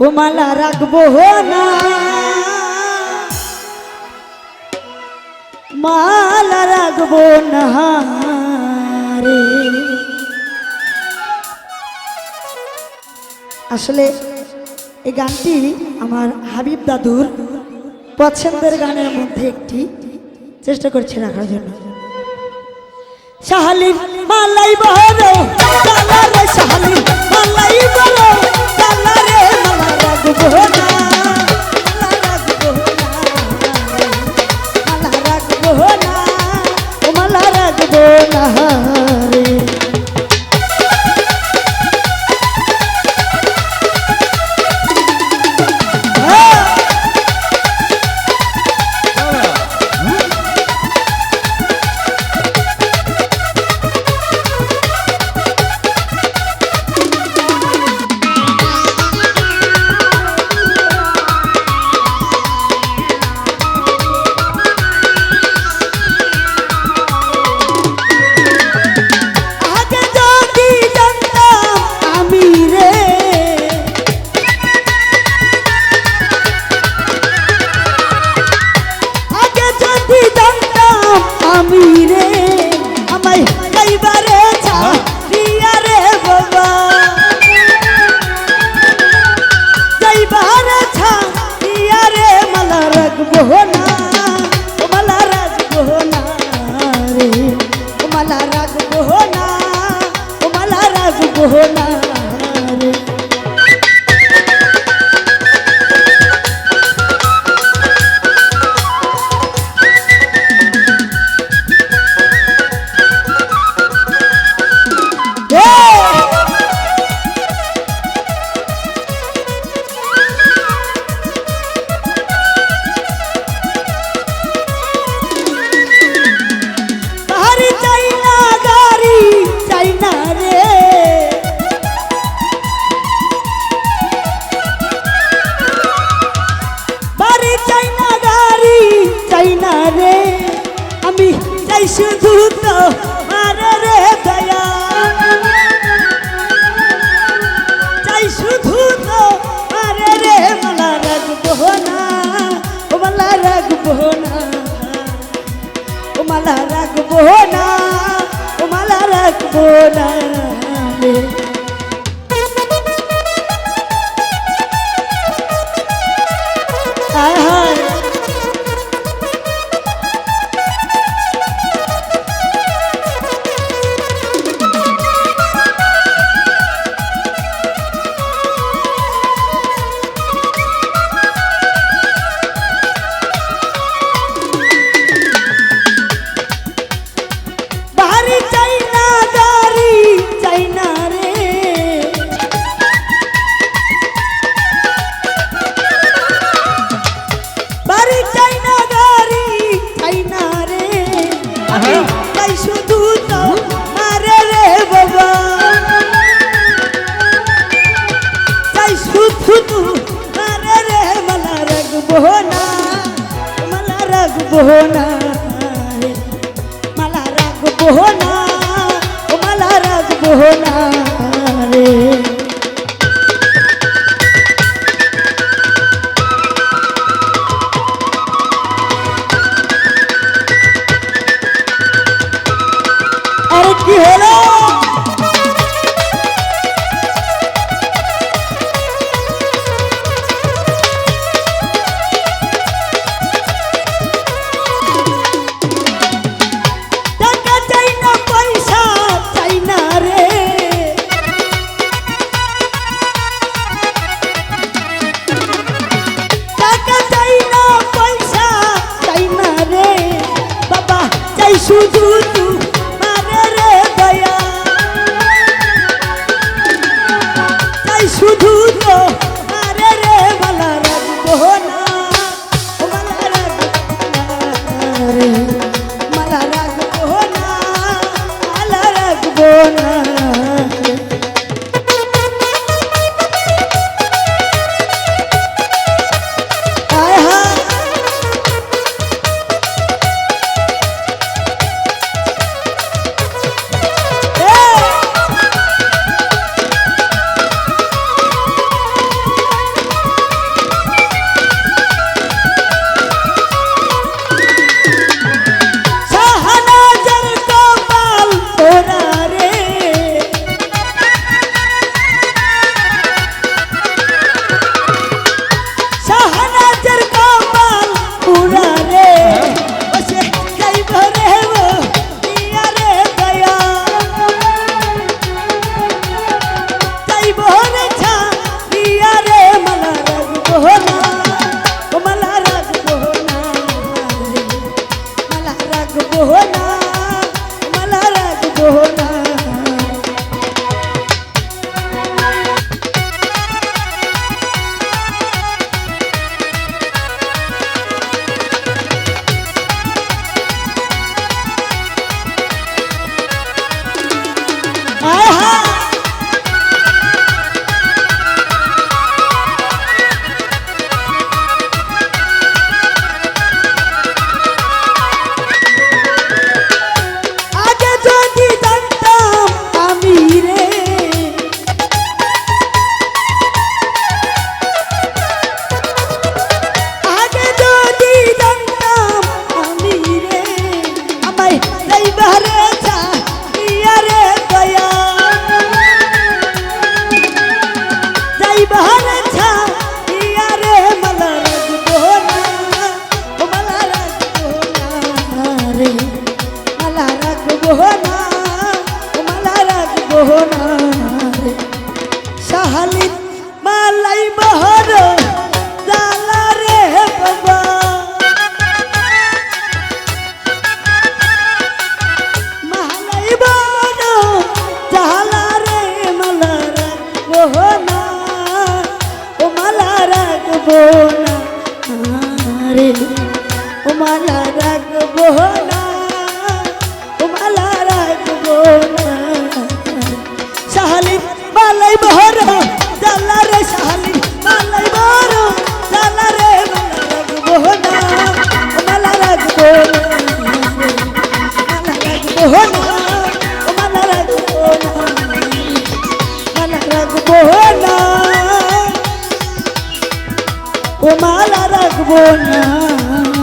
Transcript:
ও মালা রাখব না। মালা রাখব না রে। আসলে এই গানটি আমার হাবিব দাদুর পছন্দের গানের মধ্যে একটি। চেষ্টা করছি রাখার জন্য। সাহালি মালাই বহরে সাহালি হায় পারব না শুধু খালিদ মালাই বহর জালা রে বাবা মালাই বহর জালা রে মালারা বহনা ও মালারা গো। ও মালা রাখব না।